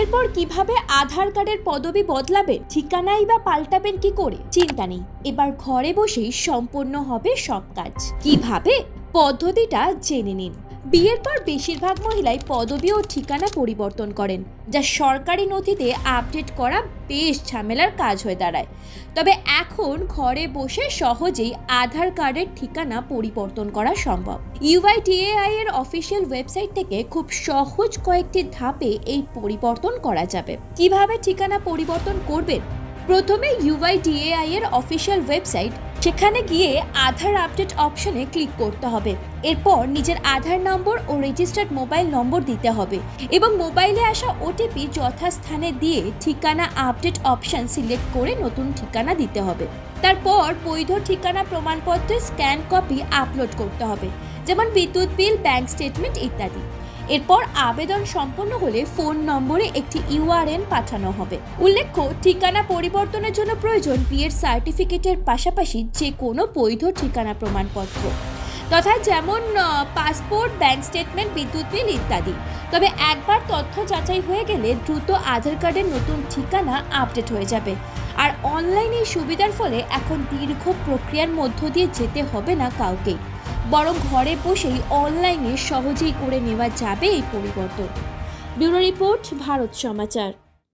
বিয়ের পর কীভাবে আধার কার্ডের পদবি বদলাবেন, ঠিকানাই বা পাল্টাবেন কি করে? চিন্তা নেই। এবার ঘরে বসেই সম্পূর্ণ হবে সব কাজ। কীভাবে? পদ্ধতিটা জেনে নিন। বিয়ের পর বেশিরভাগ মহিলাই পদবি ও ঠিকানা পরিবর্তন করেন, যা সরকারি নথিতে আপডেট করা বেশ ঝামেলার কাজ হয়ে দাঁড়ায়। তবে এখন ঘরে বসে সহজেই আধার কার্ডের ঠিকানা পরিবর্তন করা সম্ভব। ইউআইডিএআই এর অফিসিয়াল ওয়েবসাইট থেকে খুব সহজ কয়েকটি ধাপে এই পরিবর্তন করা যাবে। কীভাবে ঠিকানা পরিবর্তন করবেন? প্রথমে ইউআইডিএআই এর অফিসিয়াল ওয়েবসাইট সেখানে গিয়ে আধার আপডেট অপশনে ক্লিক করতে হবে। এরপর নিজের আধার নম্বর ও রেজিস্টার্ড মোবাইল নম্বর দিতে হবে এবং মোবাইলে আসা ওটিপি যথাস্থানে দিয়ে ঠিকানা আপডেট অপশন সিলেক্ট করে নতুন ঠিকানা দিতে হবে। তারপর বৈধ ঠিকানা প্রমাণপত্রের স্ক্যান কপি আপলোড করতে হবে, যেমন বিদ্যুৎ বিল, ব্যাংক স্টেটমেন্ট ইত্যাদি। এরপর আবেদন সম্পন্ন হলে ফোন নম্বরে একটি ইউআরএন পাঠানো হবে। উল্লেখ্য, ঠিকানা পরিবর্তনের জন্য প্রয়োজন বিয়ের সার্টিফিকেটের পাশাপাশি যে কোনো বৈধ ঠিকানা প্রমাণপত্র। তথা যেমন পাসপোর্ট, ব্যাংক স্টেটমেন্ট, বিদ্যুৎ বিল ইত্যাদি। তবে একবার তথ্য যাচাই হয়ে গেলে দ্রুত আধার কার্ডের নতুন ঠিকানা আপডেট হয়ে যাবে। আর অনলাইনে সুবিধার ফলে এখন দীর্ঘ প্রক্রিয়ার মধ্য দিয়ে যেতে হবে না কাউকেই। বরং ঘরে বসেই অনলাইনে সহজেই করে নেওয়া যাবে এই পরিবর্তন। Bureau report Bharat Samachar.